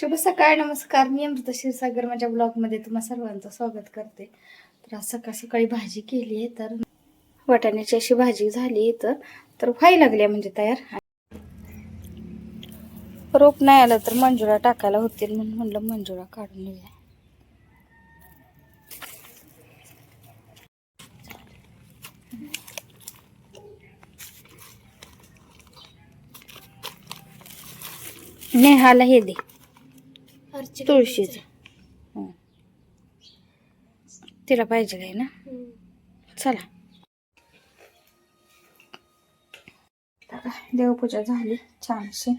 शुभ सकाळ नमस्कार. मी अमृता क्षीरसागर माझ्या ब्लॉगमध्ये तुम्हा सर्वांचं स्वागत करते. तर आज सकाळ सकाळी भाजी केली आहे तर वाटाण्याची अशी भाजी झाली आहे तर तर व्हायला लागली आहे म्हणजे तयार. रोप नाही आलं तर मंजुळा टाकायला होतील म्हणून म्हणलं मंजुळा काढून घेऊया. नेहाला हे दे. तुळशीचं. हं. तिला पाहिजे आहे ना? चला. आता देवपूजा झाली छानशी.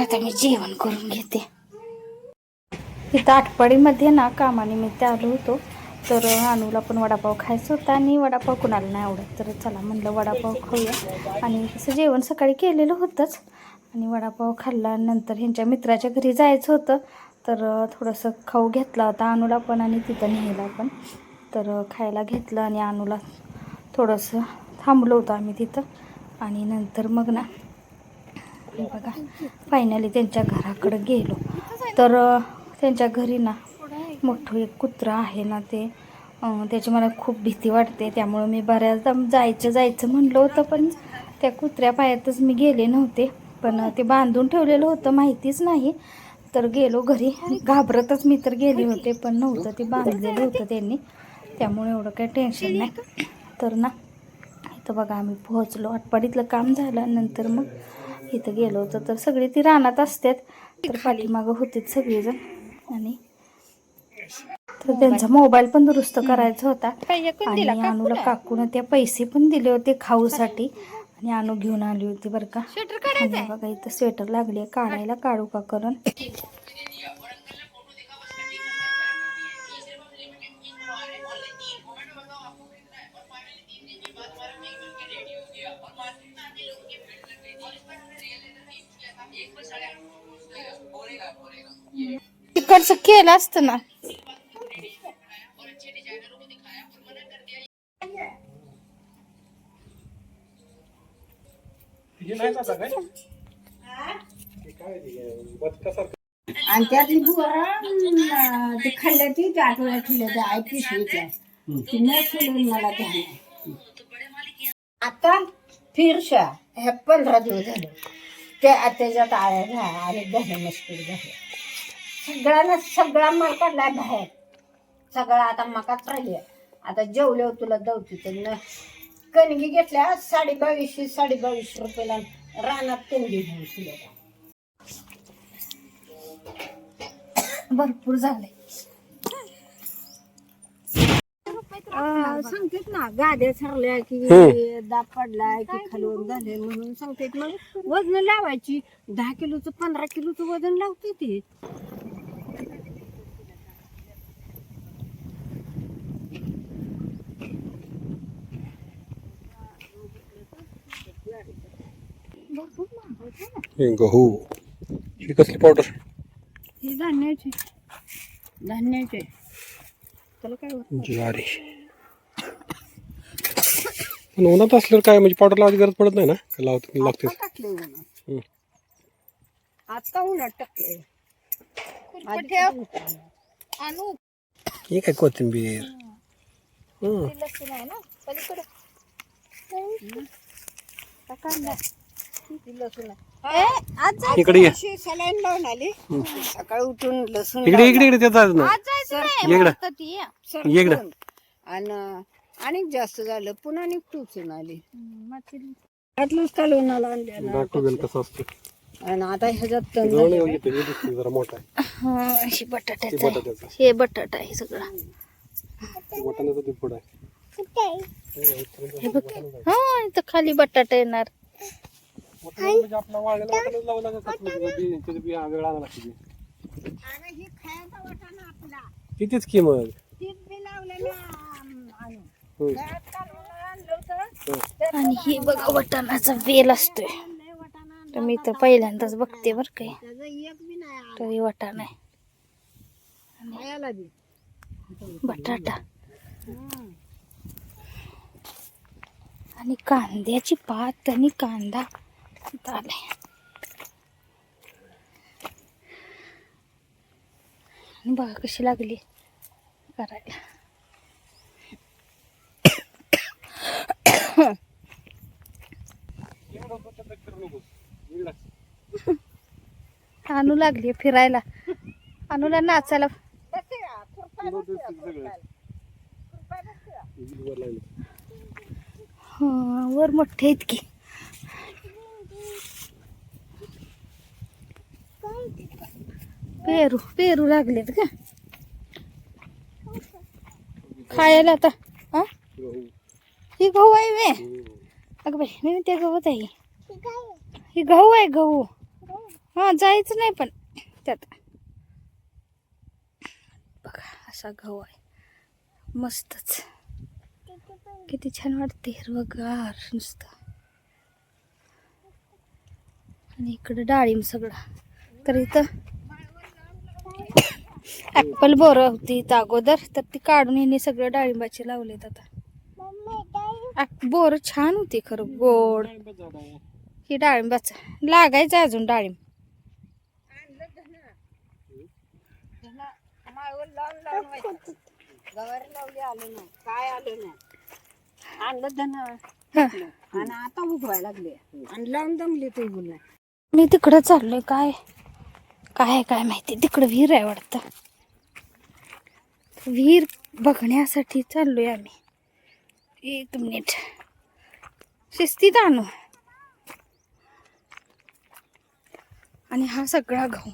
आता मी जेवण करून घेते. इथं आटपाडीमध्ये ना कामानिमित्त आलो होतो. तर अनुला पण वडापाव खायचा होता आणि वडापाव कुणाला नाही आवडत. तर चला म्हणलं वडापाव खाऊया. आणि तसं जेवण सकाळी केलेलं होतंच. आणि वडापाव खाल्ला नंतर ह्यांच्या मित्राच्या घरी जायचं होतं. तर थोडंसं खाऊ घेतला. होता अनुला पण आणि तिथं न्यायला पण. तर खायला घेतलं आणि अनुला थोडंसं थांबलो होतो आम्ही तिथं. आणि नंतर मग ना हे बघा फायनली त्यांच्या घराकडं गेलो. तर त्यांच्या घरी ना मोठं एक कुत्रा आहे ना ते त्याची मला खूप भीती वाटते. त्यामुळं मी बऱ्याचदा जायचं जायचं म्हणलं होतं पण त्या कुत्र्या पायातच मी गेले नव्हते. पण ते बांधून ठेवलेलं होतं माहितीच नाही. तर गेलो घरी घाबरतच मी तर गेले होते. पण नव्हतं ते बांधलेलं होतं त्यांनी. त्यामुळे एवढं काही टेन्शन नाही. तर ना इथं बघा आम्ही पोहोचलो. आटपाडीतलं काम झालं नंतर मग इथं गेलो होतो. तर सगळी ती रानात असतात. तर पाठीमागं होते सगळेजण. आणि तर त्यांचा मोबाईल पण दुरुस्त करायचा होता. आणि अनुला काकून ते पैसे पण दिले होते खाऊसाठी. आणि अनु घेऊन आली होती बरं का. आणि बघा इथं स्वेटर लागली काढायला काढू का करून तिकडचं केलं असतं ना. आणि त्यातली बुवा ते खाल्लं ती त्या आठवड्यात ते आय पिशवीच्या ती न सोडून मला आता फिरशा ह्या पंधरा दिवस झाले. त्या त्याच्यात आळ्या झाल्या अरे झाले मुश्किल झाले सगळ्यांना सगळा माल काढलाय बाहेर. सगळा आता मकाच राहिली आता जेवल्यावर तुला दवती तर कणगी घेतल्या साडे बावीसशे साडे बावीसशे रुपयाला रानात कणगी घेऊन तुला भरपूर झालंय. सांगतेत ना गाड्या सरल्या की दाब पडलाय की खालवून झाले म्हणून सांगतेत मग. वजन लावायची दहा किलोचं पंधरा किलोचं वजन लावते ते. हे गहू. ही कसली पावडर हे धान्याचे. धान्याचे. त्याला काय होत ज्वारी. पण उन्हात असल्यावर काय म्हणजे पावडर लावायची गरज पडत नाही ना? का लावत लागतेच. टाकले उन्हात. हम्म. आता उन्हात टाकले अनु हे काय कोथिंबीर? हम्म. लसूण आहे ना? पलीकडे. कांदा इकडे ये. सलाईन लावून आली. सकाळी उठून लसूण इकडे इकडे इकडे त्याचा ना इकडं. सरकून. ये इकडं. आणि आणि जास्त झालं पुन्हा आणि टुचून आली कालवून आला आणल्या दाखव बेल कसं असतं. आणि आता ह्याच्यात तण जवळ येऊन घेते हे दिसते जरा मोठा आहे. अशी ते बटाट्याचं. आहे. बटाट्याचा. हे बटाटा आहे सगळं. बटाट्याचा ते पुढं आहे. हे बघ. हा इथं खाली बटाटा येणार. म्हणजे आपला वाळलेला लागत. त्याचं बी- लागते ते. आणि ही खायचा वाटाणा आपला. कितीच की मग तीच बी लावलेला आणून होय. घरात कालवून आणलं होतं. आणि हे बघा वटाणाचा वेल असतोय. लय वाटाणा तर मी तर पहिल्यांदाच बघते बरं काय त्याचं एक बी नाही आलं. तर हे वटाणा आहे. खायला बी. बटाटा. हम्म. आणि कांद्याची पात आणि कांदा. आणि बघा कशी लागली. करायला. आणू लागली फिरायला. अनुला नाचायला. वर मोठे इतकी पेरू पेरू लागलेत का खायला आता हा? ही गहू आहे वे अग अगं बाई मी ते गवत आहे. ही गहू आहे गहू. हा जायचं नाही पण त्यात. बघा असा गहू आहे. मस्तच. किती छान वाटते हिरवगार नुसतं. आणि इकडं डाळिंब सगळं. तर इथं ॲपल बोरं होती इथं अगोदर तर ती काढून हिने सगळं डाळिंबाचे लावलेत आता. बोरं छान होती खरं गोड. ही डाळिंबाचं. लागायचं अजून डाळिंब. काय आलं नाही आणलं धन. आणि आता उगवायला लागले आणि लावून दमले ते मी तिकडं चाललोय काय? काय काय माहिती? तिकडं विहीर आहे वाटतं. विहीर बघण्यासाठी चाललोय आम्ही. एक मिनिट. शिस्तीत आणू आणि हा सगळा गहू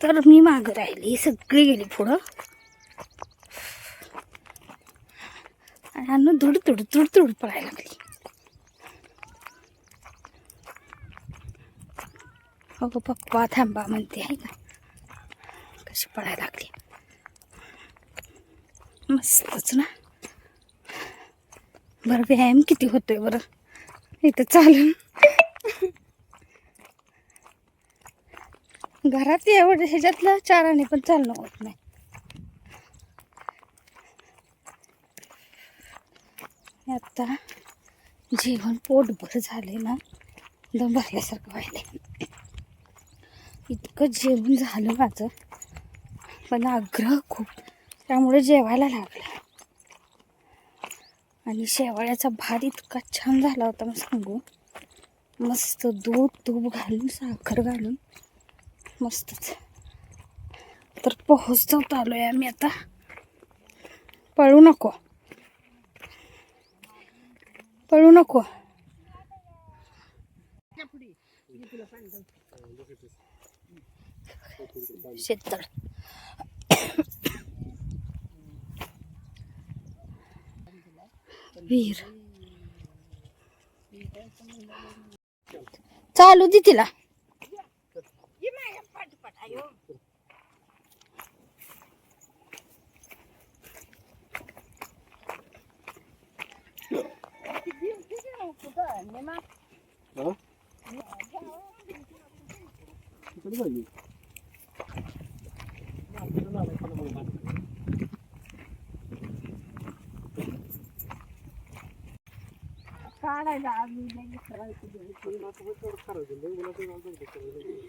तर मी मागं राहिली सगळी गेली पुढं. आणि अन्न धुड धुड धुड धुड पळायला लागली. अगं पप्पा थांबा म्हणते आहे का? कशी पळायला लागली? मस्तच ना? बरं व्यायाम किती होतोय बरं? इथं चालून. घरात एवढं ह्याच्यातलं चाराने पण चालणं होत नाही. आता जेवण पोटभर झाले ना दम भरल्यासारखं व्हायला इतकं जेवण झालं माझं. पण आग्रह खूप. त्यामुळे जेवायला लागलं. आणि शेवाळ्याचा भात इतका छान झाला होता मग सांगू. मस्त दूध तूप घालून साखर घालून. मस्तच. तर पोहोचवत आलो आहे आम्ही आता. पळू नको. पळू नको. शेततळ वीर चालू दे तिला हा? तिकडे जाईल. काढायला आम्ही नाही करायचं. पण आता हे तेवढं करायचं. लय उन्हाचं घालतो ते करायचं.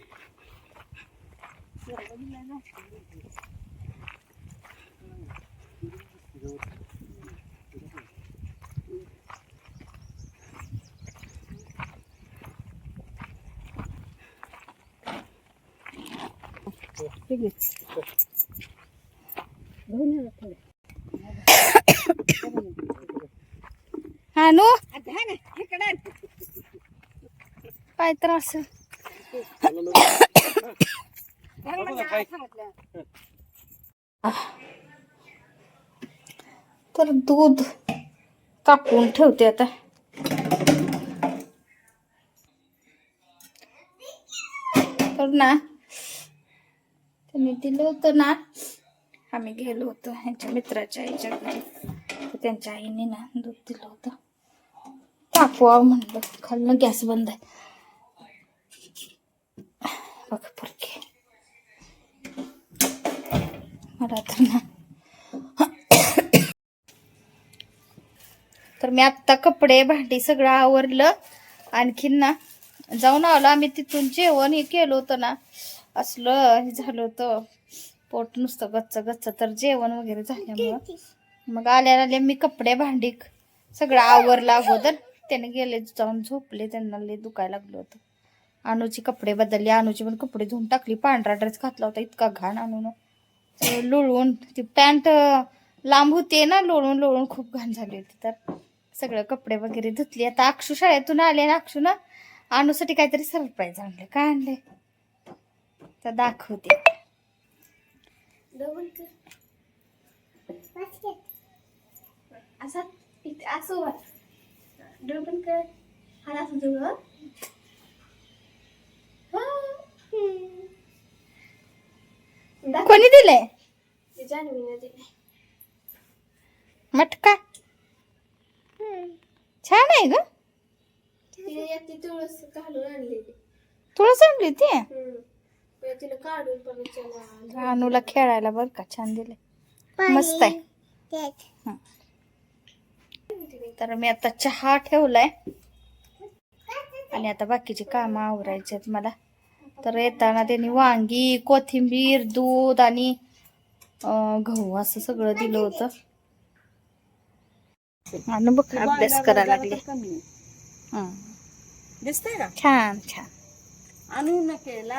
ठीक आहे. घेऊन ये थोडं. हानू आता हा ना, इकडे आण. काय त्रास तर दूध कापून ठेवते आता. तर ना त्यांनी दिलं होतं ना आम्ही गेलो होतो ह्यांच्या मित्राच्या आईच्या घरी. त्यांच्या आईने ना दूध दिलं होतं. तापवा म्हणलं. खाल्लं गॅस बंद आहे. बघ परके मला तर ना तर मी आत्ता कपडे भांडी सगळं आवरलं. आणखीन ना जाऊन आलो. आम्ही तिथून जेवण हे केलं होतं ना. असलं हे झालं होतं. पोट नुसतं गच्च गच्च. तर जेवण वगैरे झाल्यामुळं. मग आल्या आल्या मी कपडे भांडी सगळं आवरलं अगोदर. त्याने गेले जाऊन झोपले. त्यांना लय दुखायला लागलं होतं. अनुची कपडे बदलले. अनुची पण कपडे धुवून टाकली. पांढरा ड्रेस घातला होता. इतका घाण आणून लोळून ती पॅन्ट लांब होते ना लोळून लोळून खूप घाण झाली होती. तर सगळं कपडे वगैरे धुतली. आता अक्षू शाळेतून आले ना अक्षू ना अनुसाठी काहीतरी सरप्राईज आणले. काय आणले? तर दाखवते. असं असं डोळे पण कर हा असं जुळव कोणी दिलंय जान्हवीने दिले मटका छान आहे ग तिने यात ती तुळस घालून आणलेली तुळस आणली ती हम्म. मग तिला काढून अनुला खेळायला बर का छान दिले मस्त आहे हं. तर मी आता चहा ठेवलाय. आणि आता बाकीची कामं आवरायची आहेत मला. तर येताना त्यांनी वांगी कोथिंबीर दूध आणि गहू असं सगळं दिलं होतं. आणि बघ अभ्यास करायला लागले. हं. दिसतंय का? छान छान. आणू न केला